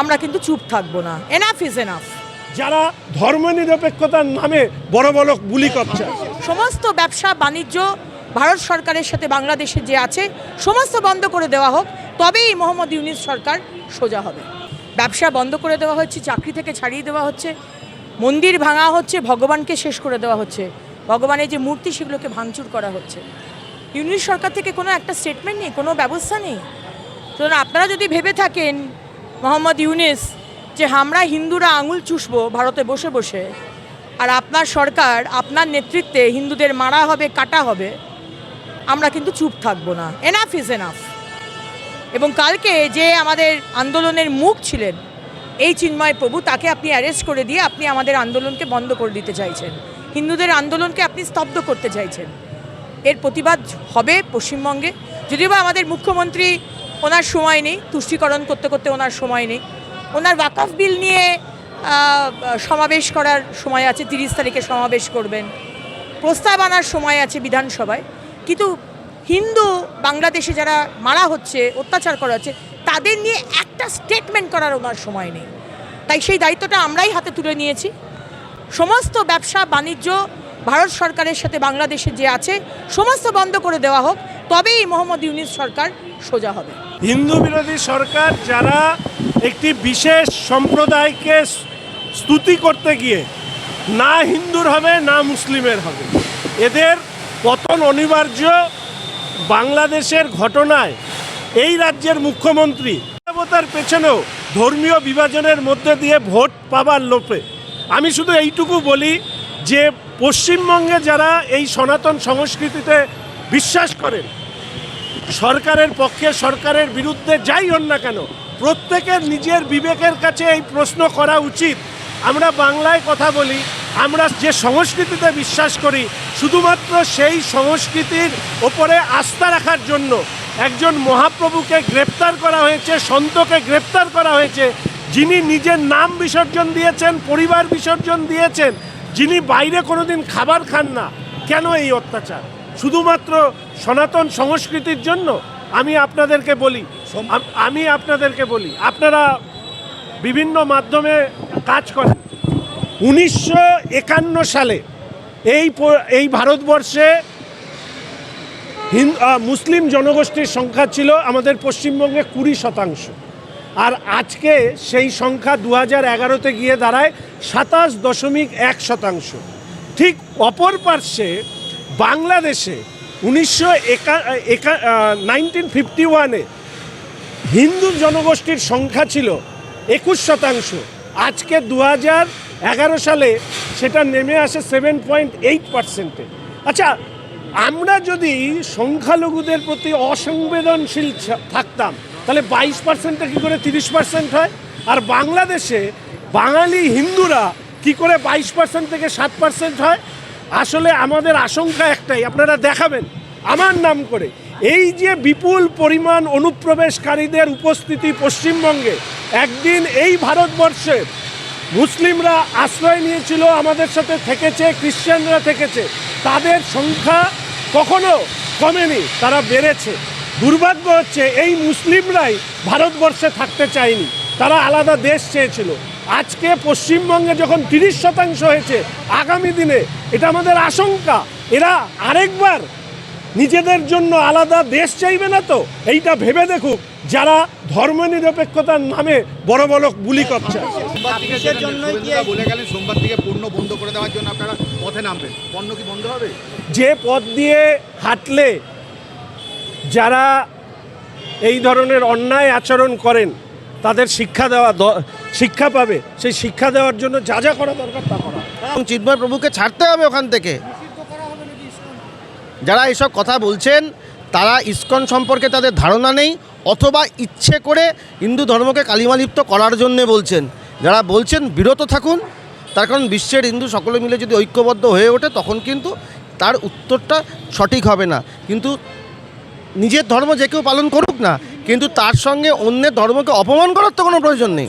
আমরা কিন্তু চুপ থাকব না। এনাফ ইজ এনাফ যারা ধর্মনিরপেক্ষতার নামে বড় বড় বুলি করছে সমস্ত ব্যবসা বাণিজ্য ভারত সরকারের সাথে বাংলাদেশে যে আছে সমস্ত বন্ধ করে দেওয়া হোক তবেই মোহাম্মদ ইউনিস সরকার সোজা হবে। ব্যবসা বন্ধ করে দেওয়া হচ্ছে চাকরি থেকে ছাড়িয়ে দেওয়া হচ্ছে মন্দির ভাঙা হচ্ছে ভগবানকে শেষ করে দেওয়া হচ্ছে। ভগবানের যে মূর্তি সেগুলোকে ভাঙচুর করা হচ্ছে। ইউনিস সরকার থেকে কোনো একটা স্টেটমেন্ট নেই কোনো ব্যবস্থা নেই। সুতরাং আপনারা যদি ভেবে থাকেন মোহাম্মদ ইউনিস, যে আমরা হিন্দুরা আঙুল চুষবো ভারতে বসে বসে, আর আপনার সরকার, আপনার নেতৃত্বে হিন্দুদের মারা হবে, কাটা হবে, আমরা কিন্তু চুপ থাকব না। এনাফ ইজ এনাফ এবং কালকে যে আমাদের আন্দোলনের মুখ ছিলেন, এই চিন্ময় প্রভু, তাকে আপনি অ্যারেস্ট করে দিয়ে আপনি আমাদের আন্দোলনকে বন্ধ করে দিতে চাইছেন। হিন্দুদের আন্দোলনকে আপনি স্তব্ধ করতে চাইছেন। এর প্রতিবাদ হবে পশ্চিমবঙ্গে। যদিও বা আমাদের মুখ্যমন্ত্রী ওনার সময় নেই, তুষ্টিকরণ করতে করতে ওনার সময় নেই। ওনার ওয়াকফ বিল নিয়ে সমাবেশ করার সময় আছে, তিরিশ তারিখে সমাবেশ করবেন। প্রস্তাব আনার সময় আছে বিধানসভায়। কিন্তু হিন্দু বাংলাদেশে যারা মারা হচ্ছে, অত্যাচার করা হচ্ছে, তাদের নিয়ে একটা স্টেটমেন্ট করার ওনার সময় নেই। তাই সেই দায়িত্বটা আমরাই হাতে তুলে নিয়েছি। সমস্ত ব্যবসা, বাণিজ্য, ভারত সরকারের সাথে বাংলাদেশে যে আছে, সমস্ত বন্ধ করে দেওয়া হোক, তবেই মোহাম্মদ ইউনিস সরকার সোজা হবে। হিন্দু বিরোধী সরকার যারা একটি বিশেষ সম্প্রদায়কে স্তুতি করতে গিয়ে না হিন্দুর হবে, না মুসলিমের হবে। এদের পতন অনিবার্য। বাংলাদেশের ঘটনায় এই রাজ্যের মুখ্যমন্ত্রী মানবতার পেছনেও ধর্মীয় বিভাজনের মধ্যে দিয়ে ভোট পাবার লোপে। আমি শুধু এইটুকু বলি যে পশ্চিমবঙ্গে যারা এই সনাতন সংস্কৃতিতে বিশ্বাস করেন সরকারের পক্ষে, সরকারের বিরুদ্ধে যাই হন না কেন, প্রত্যেকের নিজের বিবেকের কাছে এই প্রশ্ন করা উচিত। আমরা বাংলায় কথা বলি, আমরা যে সংস্কৃতিতে বিশ্বাস করি, শুধুমাত্র সেই সংস্কৃতির ওপরে আস্থা রাখার জন্য একজন মহাপ্রভুকে গ্রেপ্তার করা হয়েছে, সন্তকে গ্রেপ্তার করা হয়েছে, যিনি নিজের নাম বিসর্জন দিয়েছেন, পরিবার বিসর্জন দিয়েছেন, যিনি বাইরে কোনোদিন খাবার খান না। কেন এই অত্যাচার? শুধুমাত্র সনাতন সংস্কৃতির জন্য আমি আপনাদেরকে বলি, আমি আপনাদেরকে বলি, আপনারা বিভিন্ন মাধ্যমে কাজ করেন। উনিশশো একান্ন সালে এই এই ভারতবর্ষে মুসলিম জনগোষ্ঠীর সংখ্যা ছিল আমাদের পশ্চিমবঙ্গে কুড়ি শতাংশ। আর আজকে সেই সংখ্যা দু হাজার এগারোতে গিয়ে দাঁড়ায় সাতাশ দশমিক এক শতাংশ। ঠিক অপর পার্শ্বে বাংলাদেশে উনিশশো একা একা নাইনটিন ফিফটি ওয়ানে হিন্দু জনগোষ্ঠীর সংখ্যা ছিল একুশ শতাংশ। আজকে দু হাজার এগারো সালে সেটা নেমে আসে সেভেন পয়েন্ট এইট পার্সেন্টে আচ্ছা আমরা যদি সংখ্যালঘুদের প্রতি অসংবেদনশীল থাকতাম, তাহলে বাইশ পার্সেন্টে কী করে তিরিশ পার্সেন্ট হয়? আর বাংলাদেশে বাঙালি হিন্দুরা কি করে বাইশ পার্সেন্ট থেকে সাত পার্সেন্ট হয়? আসলে আমাদের আশঙ্কা একটাই, আপনারা দেখাবেন, আমার নাম করে। এই যে বিপুল পরিমাণ অনুপ্রবেশকারীদের উপস্থিতি পশ্চিমবঙ্গে, একদিন এই ভারতবর্ষের মুসলিমরা আশ্রয় নিয়েছিল, আমাদের সাথে থেকেছে খ্রিশ্চানরা থেকেছে, তাদের সংখ্যা কখনো কমেনি, তারা বেড়েছে। দুর্ভাগ্য হচ্ছে, এই মুসলিমরাই ভারতবর্ষে থাকতে চায়নি, তারা আলাদা দেশ চেয়েছিল। আজকে পশ্চিমবঙ্গে যখন তিরিশ শতাংশ হয়েছে আগামী দিনে এটা আমাদের আশঙ্কা। এরা আরেকবার নিজেদের জন্য আলাদা দেশ চাইবে না তো? এইটা ভেবে দেখুক যারা ধর্মনিরপেক্ষতার নামে বড় বড় বুলি করছে সোমবার থেকে কিসের যেটা জন্য কি শুভেন্দুদা বলে গেলেন সোমবার থেকে পণ্য বন্ধ করে দেওয়ার জন্য আপনারা পথে নামবেন। পণ্য কি বন্ধ হবে? যে পথ দিয়ে হাঁটলে যারা এই ধরনের অন্যায় আচরণ করেন তাদের শিক্ষা দেওয়া শিক্ষা পাবে। সেই শিক্ষা দেওয়ার জন্য যা যা করা দরকার তা করা। এবং চিন্ময় প্রভুকে ছাড়তে হবে ওখান থেকে। যারা এসব কথা বলছেন, তারা ইস্কন সম্পর্কে তাদের ধারণা নেই, অথবা ইচ্ছে করে হিন্দু ধর্মকে কালিমালিপ্ত করার জন্যে বলছেন। যারা বলছেন, বিরত থাকুন। তার কারণ বিশ্বের হিন্দু সকলে মিলে যদি ঐক্যবদ্ধ হয়ে ওঠে, তখন কিন্তু তার উত্তরটা সঠিক হবে না। কিন্তু নিজের ধর্ম যে কেউ পালন করুক না কিন্তু তার সঙ্গে অন্যের ধর্মকে অপমান করার তো কোনো প্রয়োজন নেই।